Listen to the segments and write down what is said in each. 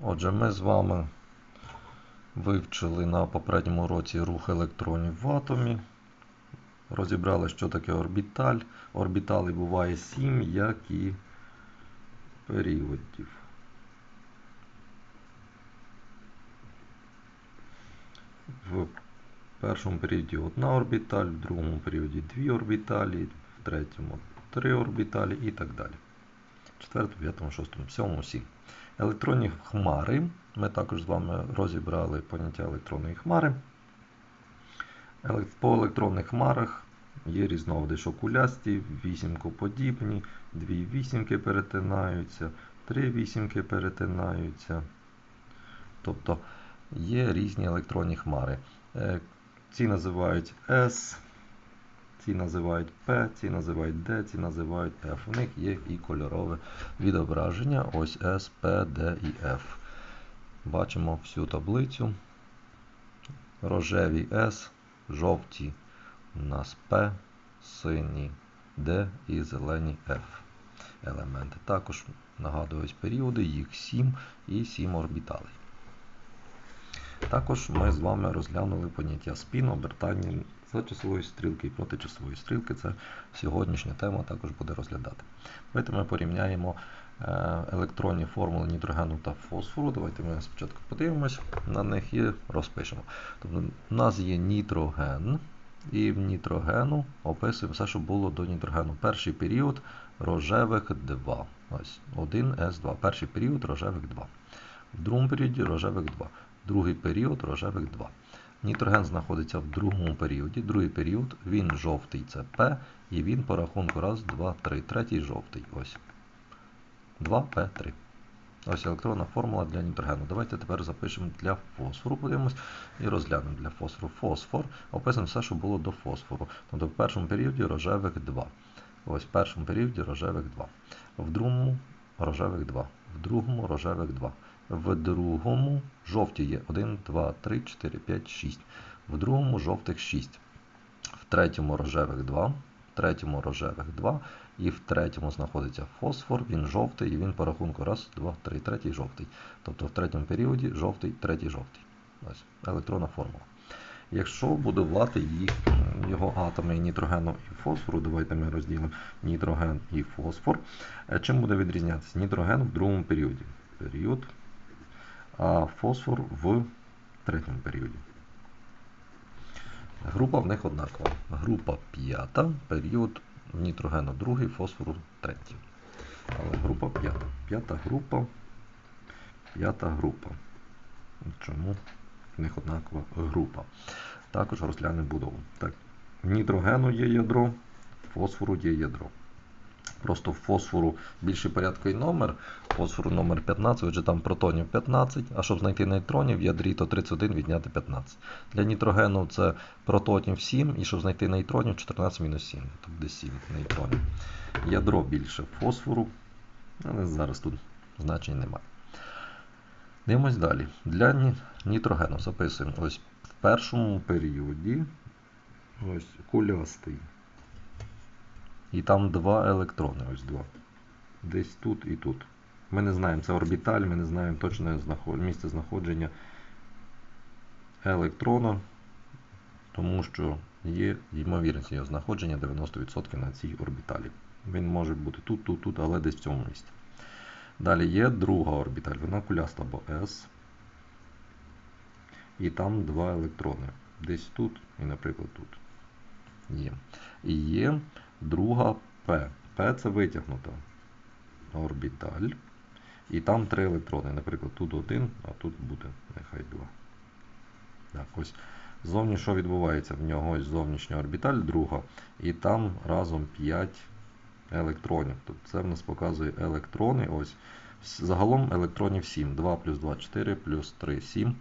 Отже, ми з вами вивчили на попередньому уроці рух електронів в атомі. Розібрали, що таке орбіталь. Орбіталей буває 7, як і періодів. В першому періоді одна орбіталь, в другому періоді дві орбіталі, в третьому три орбіталі і так далі. В четвертому, п'ятому, шостому, сьомому, сім. Електронні хмари. Ми також з вами розібрали поняття електронної хмари. По електронних хмарах є різновиди шокулясті, вісімкоподібні, дві вісімки перетинаються, три вісімки перетинаються. Тобто є різні електронні хмари. Е, ці називають S, ці називають P, ці називають D, ці називають F. У них є і кольорове відображення. Ось S, P, D і F. Бачимо всю таблицю. Рожеві S, жовті у нас P, сині D і зелені F елементи. Також нагадують періоди, їх 7 і 7 орбіталей. Також ми з вами розглянули поняття спін, обертання за часової стрілки і проти часової стрілки. Це сьогоднішня тема також буде розглядати. Давайте ми порівняємо електронні формули нітрогену та фосфору. Давайте ми спочатку подивимось на них і розпишемо. Тобто У нас є нітроген, і в нітрогену описуємо все, що було до нітрогену. Перший період рожевих 2. Ось 1С2. Перший період рожевих 2. В другому періоді рожевих 2. Другий період рожевих 2. Нітроген знаходиться в другому періоді. Другий період, він жовтий це П, і він по рахунку 1, 2, 3. Третій жовтий. Ось. 2П3. Ось електронна формула для нітрогену. Давайте тепер запишемо для фосфору, подивимось і розглянемо для фосфору. Фосфор. Описуємо все, що було до фосфору. Тобто в першому періоді рожевих 2. Ось в першому періоді рожевих 2. В другому рожевих 2. В другому рожевих 2. В другому жовті є 1, 2, 3, 4, 5, 6. В другому жовтих 6. В третьому рожевих 2. В третьому рожевих 2. І в третьому знаходиться фосфор, він жовтий, і він по рахунку 1, 2, 3, третій жовтий. Тобто в третьому періоді жовтий, третій жовтий. Ось електронна формула. Якщо будувати їх, його атоми нітрогену і фосфору, давайте ми розділимо нітроген і фосфор. Чим буде відрізнятися? Нітроген в другому періоді. Період, а фосфор в третьому періоді. Група в них однакова. Група п'ята, період нітрогену другий, фосфору третій. Але група п'ята. П'ята група. П'ята група. Чому в них однакова група? Також розглянемо будову. Так, Нітрогену є ядро, фосфору є ядро. Просто фосфору більший порядковий номер, фосфору номер 15, отже там протонів 15, а щоб знайти нейтронів в ядрі, то 31 відняти 15. Для нітрогену це протонів 7, і щоб знайти нейтронів 14 мінус 7, тобто 7 нейтронів. Ядро більше фосфору, але зараз тут значень немає. Дивимось далі. Для нітрогену записуємо ось в першому періоді ось кулястий. І там два електрони. Ось два. Десь тут і тут. Ми не знаємо, це орбіталь, ми не знаємо точне місце знаходження електрона, тому що є ймовірність його знаходження 90% на цій орбіталі. Він може бути тут, тут, тут, але десь в цьому місці. Далі є друга орбіталь, вона куляста або S. І там два електрони. Десь тут і, наприклад, тут. Є. І є друга P. P це витягнута орбіталь. І там три електрони. Наприклад, тут один, а тут буде нехай два. Так, ось. Зовні що відбувається? В нього ось зовнішня орбіталь, друга, і там разом 5 електронів. Тобто це в нас показує електрони. Ось. Загалом електронів 7. 2 плюс 2 4 плюс 3 7.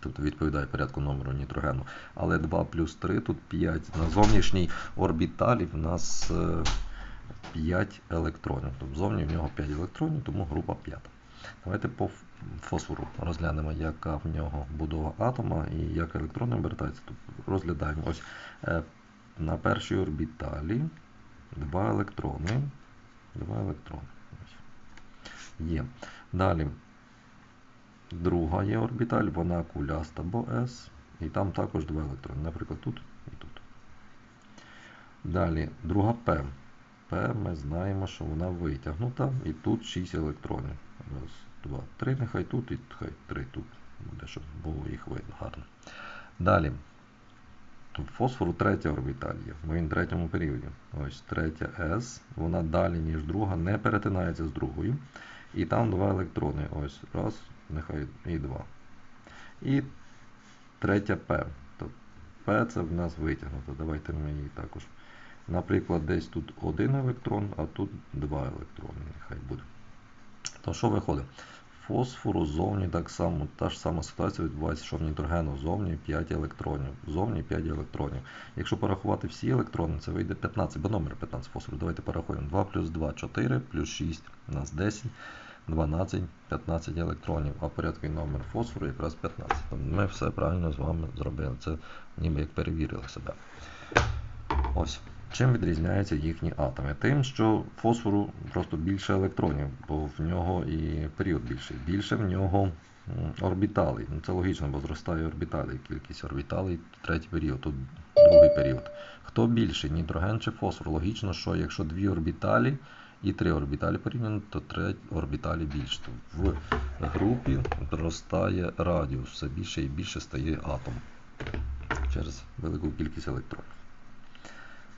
Тобто відповідає порядку номеру нітрогену. Але 2 плюс 3, тут 5. На зовнішній орбіталі в нас 5 електронів. Тобто зовні в нього 5 електронів, тому група 5. Давайте по фосфору розглянемо, яка в нього будова атома і як електрони обертаються. Тут розглядаємо ось на першій орбіталі 2 електрони. 2 електрони. Є. Далі друга є орбіталь, вона куляста, бо S, і там також два електрони. Наприклад, тут і тут. Далі, друга P. P ми знаємо, що вона витягнута, і тут 6 електронів. Раз, два, три, нехай тут і хай три тут. Буде, щоб було їх видно гарно. Далі. Фосфору третя орбіталь є. Він в третьому періоді. Ось третя S, вона далі, ніж друга, не перетинається з другою. І там два електрони. Ось раз, нехай і два. І третя P. То P це в нас витягнуто. Давайте ми її також. Наприклад, десь тут один електрон, а тут два електрони. Нехай буде. То що виходить? Фосфору зовні так само, та ж сама ситуація відбувається, що в нітрогену зовні 5 електронів. Зовні 5 електронів. Якщо порахувати всі електрони, це вийде 15, бо номер 15 фосфору. Давайте порахуємо. 2 плюс 2 4, плюс 6 у нас 10, 12, 15 електронів, а порядковий номер фосфору якраз 15. Ми все правильно з вами зробили. Це ніби як перевірили себе. Ось. Чим відрізняються їхні атоми? Тим, що фосфору просто більше електронів, бо в нього і період більший. Більше в нього орбіталей. Ну, Це логічно, бо зростає орбіталей. Кількість орбіталей третій період, тут другий період. Хто більший, нітроген чи фосфор? Логічно, що якщо дві орбіталі і три орбіталі порівняно, то три орбіталі більше. В групі зростає радіус, все більше і більше стає атом через велику кількість електронів.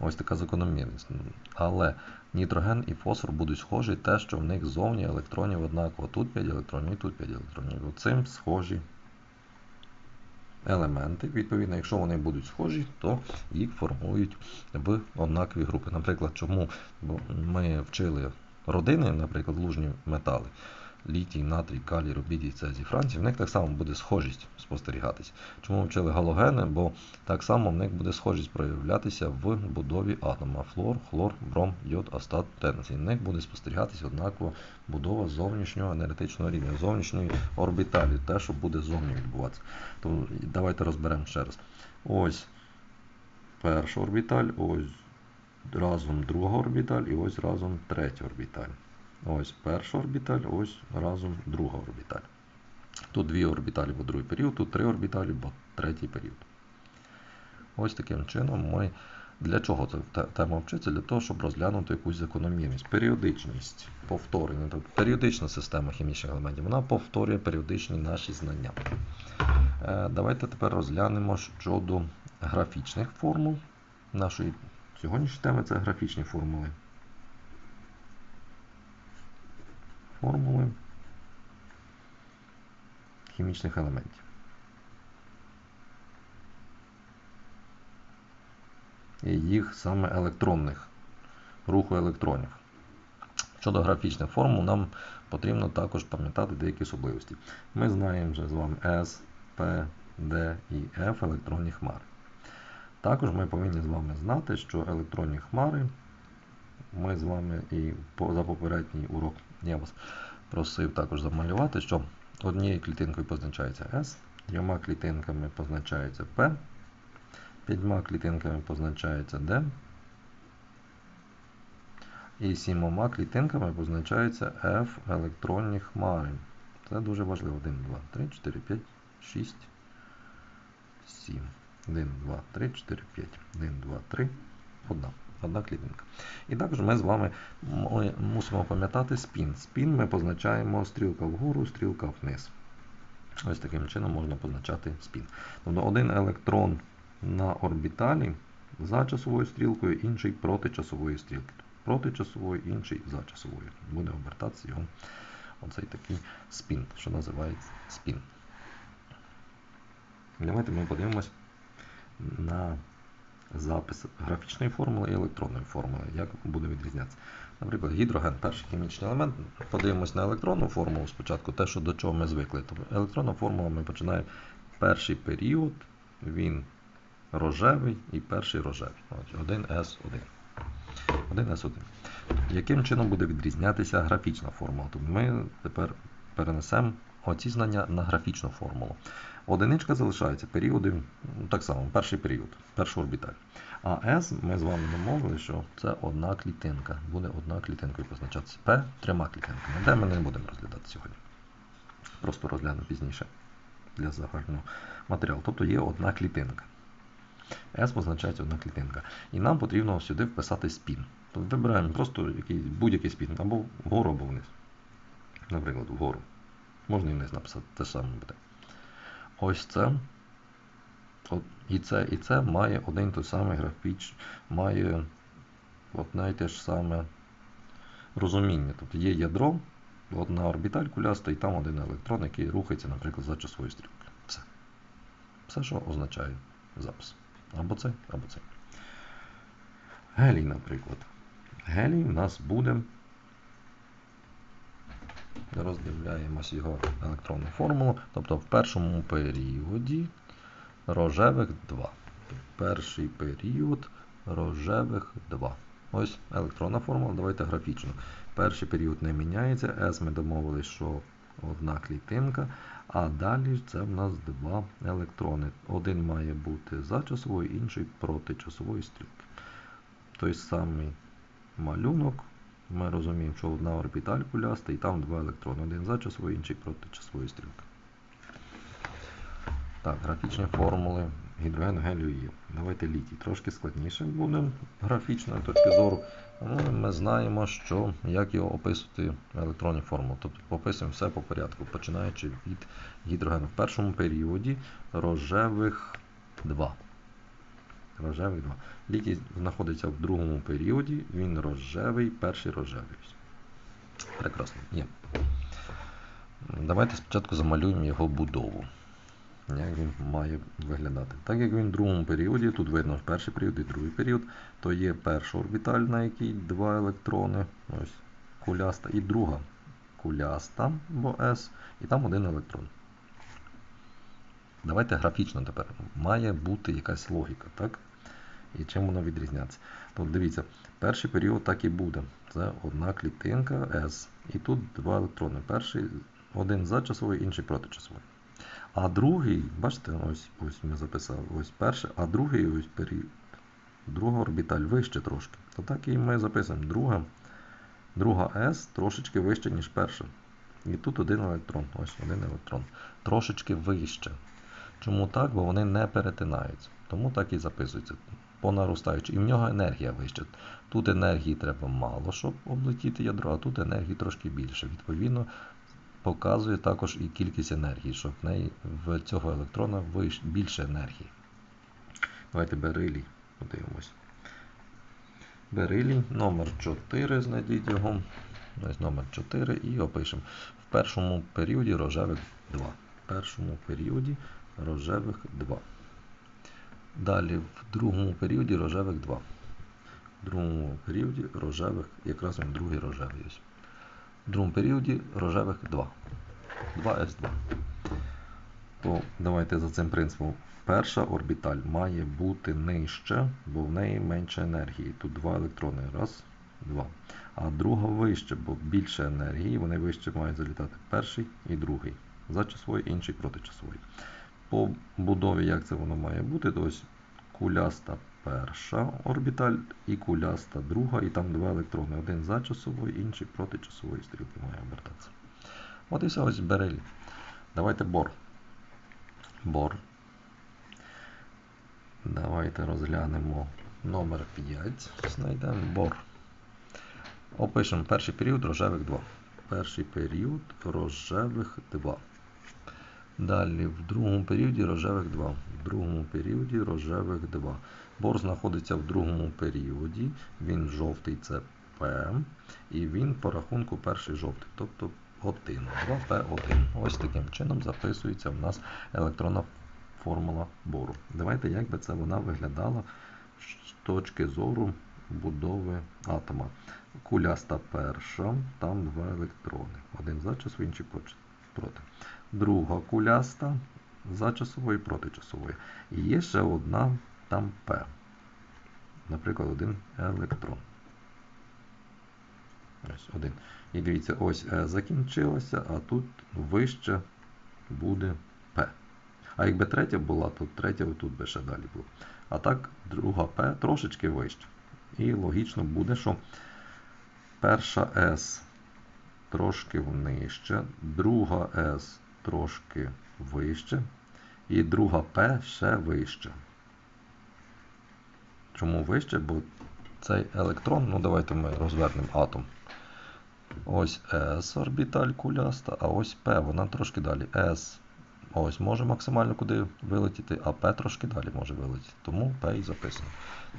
Ось така закономірність. Але нітроген і фосфор будуть схожі, те, що в них зовні електронів однаково. Тут 5 електронів тут 5 електронів. Цим схожі елементи. Відповідно, якщо вони будуть схожі, то їх формують в однакові групи. Наприклад, чому ми вчили родини, наприклад, лужні метали літій, натрій, калій, рубідій, цезій, Франції, в них так само буде схожість спостерігатися. Чому вчили галогени? Бо так само в них буде схожість проявлятися в будові атома. Флор, хлор, бром, йод, астат, тенцій. В них буде спостерігатися однакова будова зовнішнього енергетичного рівня, зовнішньої орбіталі, те, що буде зовні відбуватися. То давайте розберемо ще раз. Ось перша орбіталь, ось разом друга орбіталь і ось разом третя орбіталь. Ось перша орбіталь, ось разом друга орбіталь. Тут дві орбіталі бо другий період, тут три орбіталі, бо третій період. Ось таким чином ми. Для чого ця тема вчиться? Для того, щоб розглянути якусь закономірність. Періодичність повторення. Тобто періодична система хімічних елементів, вона повторює періодичні наші знання. Е, давайте тепер розглянемо щодо графічних формул. Нашої сьогоднішньої теми це графічні формули. Формули хімічних елементів. І їх саме електронних, руху електронів. Щодо графічних формул, нам потрібно також пам'ятати деякі особливості. Ми знаємо вже з вами S, P, D і F електронні хмари. Також ми повинні з вами знати, що електронні хмари ми з вами і за попередній урок я вас просив також замалювати, що однією клітинкою позначається S, двома клітинками позначається P, п'ятьма клітинками позначається D, і сімома клітинками позначається F електронні хмари. Це дуже важливо. 1, 2, 3, 4, 5, 6, 7. 1, 2, 3, 4, 5. 1, 2, 3, 1 одна клітинка. І також ми з вами мусимо пам'ятати спін. Спін ми позначаємо стрілка вгору, стрілка вниз. Ось таким чином можна позначати спін. Тобто один електрон на орбіталі за часовою стрілкою, інший проти часової стрілки. Проти часової, інший за часовою. Буде обертатися його оцей такий спін, що називається спін. Давайте ми подивимось на запис графічної формули і електронної формули. Як буде відрізнятися? Наприклад, гідроген перший хімічний елемент. Подивимось на електронну формулу спочатку, те, що до чого ми звикли. Тобто електронна формула ми починаємо перший період, він рожевий і перший рожевий. 1С1. 1С1. Яким чином буде відрізнятися графічна формула? Тобто Ми тепер перенесемо оці знання на графічну формулу. Одиничка залишається періоди, так само, перший період, перший орбіталь. А S ми з вами домовили, що це одна клітинка. Буде одна клітинкою позначатися P трьома клітинками. Де ми не будемо розглядати сьогодні. Просто розгляну пізніше для загального матеріалу. Тобто є одна клітинка. S позначається одна клітинка. І нам потрібно сюди вписати спін. Тобто вибираємо просто будь-який спін, або вгору, або вниз. Наприклад, вгору. Можна і вниз написати, те саме буде. Ось це. От, і це, і це має один той самий графіч, має одне і те ж саме розуміння. Тобто є ядро, одна орбіталь куляста, і там один електрон, який рухається, наприклад, за часовою стрілкою. Все. Все, що означає запис. Або це, або це. Гелій, наприклад. Гелій у нас буде. Роздивляємось його електронну формулу. Тобто в першому періоді рожевих 2. Перший період рожевих 2. Ось електронна формула, давайте графічно. Перший період не міняється, S ми домовились, що одна клітинка, а далі це в нас два електрони. Один має бути за часовою, інший проти часової стрілки. Той самий малюнок. Ми розуміємо, що одна орбіталь куляста і там два електрони. Один за часовою, інший проти часової стрілки. Так, графічні формули гідрогену гелію є. Давайте літій. Трошки складніше буде графічної точки зору. Але ми знаємо, що як його описувати в електронній формулі. Тобто описуємо все по порядку, починаючи від гідрогену. В першому періоді рожевих 2. Рожевий 2. Літій знаходиться в другому періоді, він рожевий, перший рожевий. Прекрасно. Є. Давайте спочатку замалюємо його будову. Як він має виглядати. Так як він в другому періоді, тут видно перший період і другий період, то є перша орбіталь, на якій два електрони, ось куляста, і друга куляста, бо S, і там один електрон. Давайте графічно тепер. Має бути якась логіка, так? І чим воно відрізняється? Тут дивіться, перший період так і буде. Це одна клітинка S. І тут два електрони. Перший один за часовий, інший проти часовий. А другий, бачите, ось ось ми записали, ось перший, а другий ось період. Друга орбіталь вище трошки. То так і ми записуємо друга. Друга S трошечки вище, ніж перша. І тут один електрон. Ось один електрон. Трошечки вище. Чому так? Бо вони не перетинаються. Тому так і записується. По. І в нього енергія вища. Тут енергії треба мало, щоб облетіти ядро, а тут енергії трошки більше. Відповідно, показує також і кількість енергії, щоб в неї в цього електрона більше енергії. Давайте берилій подивимось. Берилій, номер 4, знайдіть його. Ось номер 4 і опишемо. В першому періоді рожевих 2. В першому періоді рожевих 2. Далі в другому періоді рожевих 2. В другому періоді рожевих, якраз він другий рожевий. ось. В другому періоді рожевих 2. 2С2. То давайте за цим принципом. Перша орбіталь має бути нижче, бо в неї менше енергії. Тут два електрони. Раз, два. А друга вище, бо більше енергії, вони вище мають залітати перший і другий. За часовий, інший проти часовий. По будові, як це воно має бути, то ось куляста перша орбіталь і куляста друга, і там два електрони. Один за часовою, інший проти часової стрілки має обертатися. От і все ось берелі. Давайте бор. Бор. Давайте розглянемо номер 5. Знайдемо бор. Опишемо перший період рожевих 2. Перший період рожевих 2. Далі в другому періоді рожевих 2. В другому періоді рожевих 2. Бор знаходиться в другому періоді. Він жовтий це П. І він по рахунку перший жовтий. Тобто 1. 2П1. Ось таким чином записується в нас електронна формула бору. Давайте, як би це вона виглядала з точки зору будови атома. Куляста перша, там два електрони. Один за часу, інший проти. Друга куляста за часовою і проти часової. І є ще одна там П. Наприклад, один електрон. Ось один. І дивіться, ось Е закінчилося, а тут вище буде П. А якби третя була, то третя отут би ще далі була. А так, друга П трошечки вище. І логічно буде, що перша С трошки нижче, друга С трошки вище, і друга П ще вище. Чому вище? Бо цей електрон, ну давайте ми розвернемо атом. Ось S орбіталь куляста, а ось P, вона трошки далі. S ось може максимально куди вилетіти, а P трошки далі може вилетіти. Тому P і записано.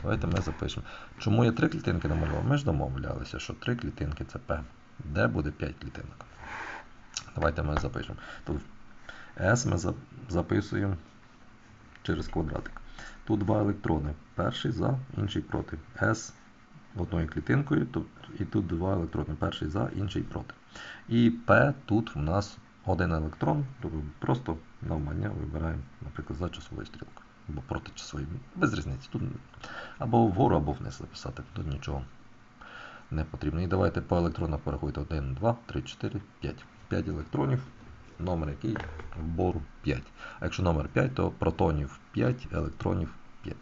Давайте ми запишемо. Чому я три клітинки намалював? Ми ж домовлялися, що три клітинки це P. Де буде 5 клітинок? Давайте ми запишемо. Тут S ми записуємо через квадратик. Тут два електрони. Перший за, інший проти. S одною клітинкою, і тут два електрони. Перший за, інший проти. І P тут у нас один електрон, тобто просто навмання вибираємо, наприклад, за часовою стрілкою. Або проти часової. Без різниці. Тут або вгору, або вниз записати. Тут нічого не потрібно. І давайте по електронах порахуйте 1, 2, 3, 4, 5. 5 електронів. Номер який вбору 5. А якщо номер 5, то протонів 5, електронів 5.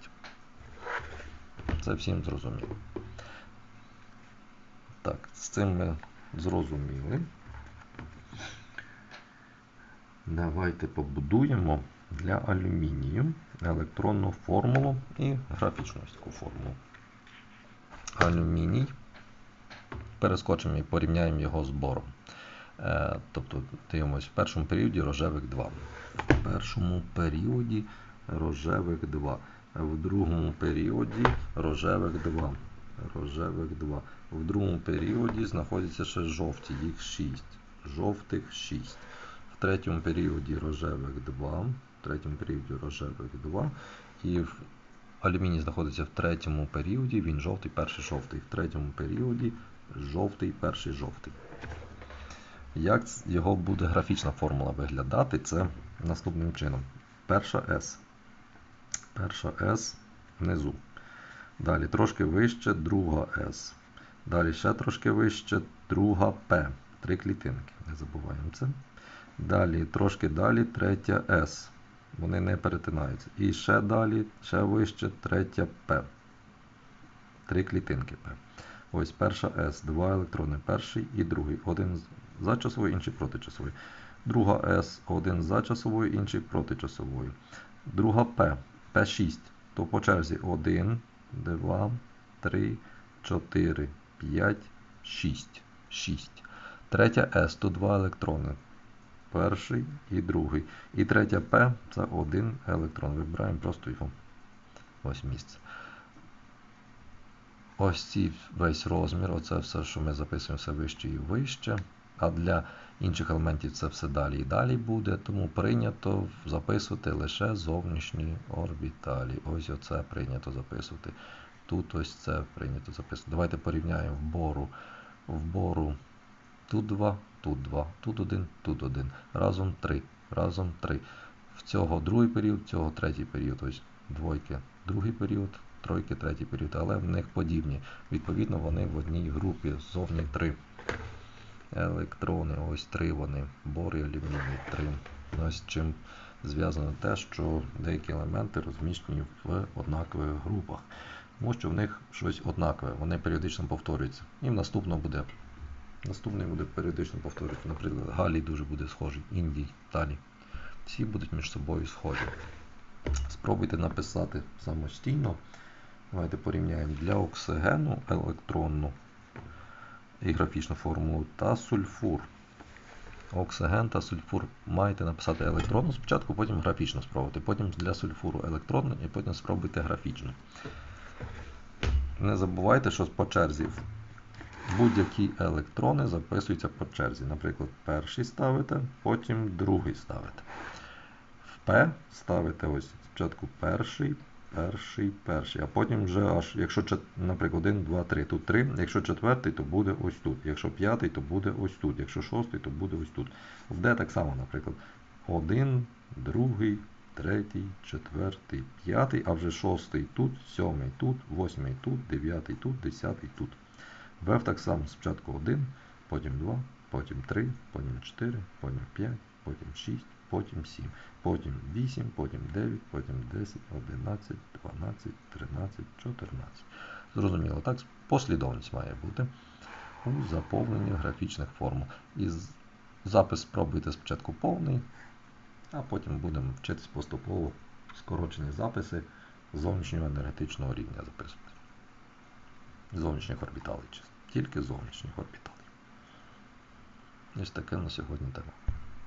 Це всім зрозуміло. Так, з цим ми зрозуміли. Давайте побудуємо для алюмінію електронну формулу і графічну формулу. Алюміній. Перескочимо і порівняємо його з бором. Е, тобто, дивимось, в першому періоді рожевик 2. В першому періоді рожевик 2. В другому періоді рожевик 2. Рожевик 2. В другому періоді знаходяться ще жовті, їх 6. Жовтих 6. В третьому періоді рожевик 2. В третьому періоді рожевик 2. І в алюміній знаходиться в третьому періоді, він жовтий, перший жовтий. В третьому періоді жовтий, перший жовтий. Як його буде графічна формула виглядати, це наступним чином. Перша S. Перша S внизу. Далі трошки вище, друга S. Далі ще трошки вище, друга P. Три клітинки. Не забуваємо це. Далі, трошки далі, третя S. Вони не перетинаються. І ще далі, ще вище, третя P. Три клітинки P. Ось перша S. Два електрони. Перший і другий. Один за часовою, інший проти часової. Друга S. Один за часовою, інший проти часової. Друга P. P6. То по черзі 1, 2, 3, 4, 5, 6. 6. Третя S. Тут два електрони. Перший і другий. І третя P це один електрон. Вибираємо просто його ось місце. Ось ці весь розмір, оце все, що ми записуємо, все вище і вище. А для інших елементів це все далі і далі буде, тому прийнято записувати лише зовнішні орбіталі. Ось оце прийнято записувати. Тут ось це прийнято записувати. Давайте порівняємо вбору. Вбору тут 2, тут 2, тут 1, тут 1. Разом 3. Разом 3. В цього другий період, в цього третій період. Ось двойки, другий період, тройки, третій період. Але в них подібні. Відповідно, вони в одній групі. Зовні 3 електрони, ось три вони, бор і алюміній 3. Ось чим зв'язано те, що деякі елементи розміщені в однакових групах. Тому що в них щось однакове, вони періодично повторюються. І в наступному буде наступний буде періодично повторюватися. Наприклад, Галій дуже буде схожий, Індій, Талі. Всі будуть між собою схожі. Спробуйте написати самостійно. Давайте порівняємо для оксигену електронну і графічну формулу та сульфур. Оксиген та сульфур маєте написати електронну спочатку, потім графічно спробувати. Потім для сульфуру електронну і потім спробуйте графічну. Не забувайте, що по черзі будь-які електрони записуються по черзі. Наприклад, перший ставите, потім другий ставите. В P ставите ось спочатку перший, перший, перший. А потім вже аж, якщо, наприклад, 1, 2, 3, тут 3. Якщо четвертий, то буде ось тут. Якщо п'ятий, то буде ось тут. Якщо шостий, то буде ось тут. В D так само, наприклад. 1, другий, третій, четвертий, п'ятий, а вже шостий тут, сьомий тут, восьмий тут, дев'ятий тут, десятий тут. В F так само спочатку 1, потім 2, потім 3, потім 4, потім 5, потім 6 потім 7, потім 8, потім 9, потім 10, 11, 12, 13, 14. Зрозуміло, так, послідовність має бути. у заповненні графічних формул. І запис спробуйте спочатку повний, а потім будемо вчитись поступово скорочені записи зовнішнього енергетичного рівня записувати. Зовнішніх орбіталей, тільки зовнішніх орбіталей. Ось таке на сьогодні тема.